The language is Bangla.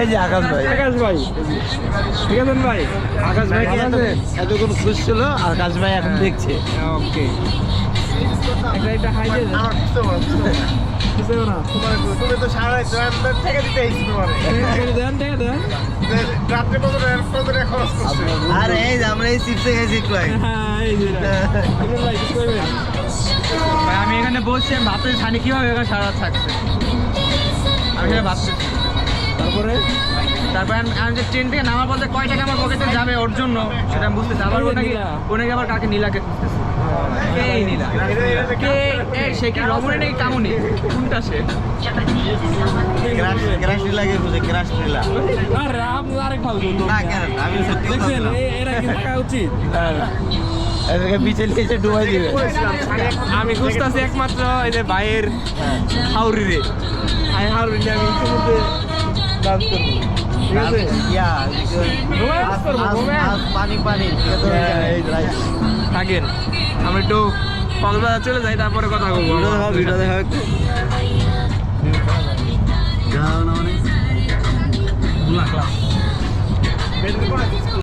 এই যে আকাশ ভাই। আকাশ ভাই। ঠিক আছেন ভাই? আকাশ ভাই? এতক্ষণ খুঁজছিল আকাশ ভাই এখন দেখছে। ওকে। হাই দিয়ে বুঝতে না? তুমি তো সারা রাত থেকে দিতে এসেছি তোমার। দেন দেন দেন। রাত্রে কত কত খরচ করছে আরে এই যে আমরা এই চিপসে গেছি হ্যাঁ ভাই আমি এখানে বসছি ভাবতেছি ছানি কীভাবে এখানে সারা থাকছে? আমি ভাবতেছি। তারপরে তারপর আমি যে ট্রেন থেকে নামার যে কয় টাকা আমার পকেটে যাবে ওর জন্য সেটা আমি বুঝতেছি। আবার ও নাকি নীলা। ও আবার কাকে নীলাকে খুঁজতেছে। কে এই নীলা? কে এই সে কি রমণী নাকি কামুনি? কোনটা সে? ক্রাশ ক্রাশ লাগে ক্রাশ নিলা। আর রাম আরেক ভালো না কেন? আমি সত্যি দেখছেন এরা কি থাকা উচিত? এদেরকে ডুবাই দিবে। আমি খুঁজতেছি একমাত্র এই যে ভাইয়ের হাউরি রে আই হাউরি আমি ইতিমধ্যে ডান্স করব ঠিক আছে। পানি পানি থাকেন আমি একটু কক্সবাজার চলে যাই তারপরে কথা বলব ভিডিও দেখাও একটু যাও না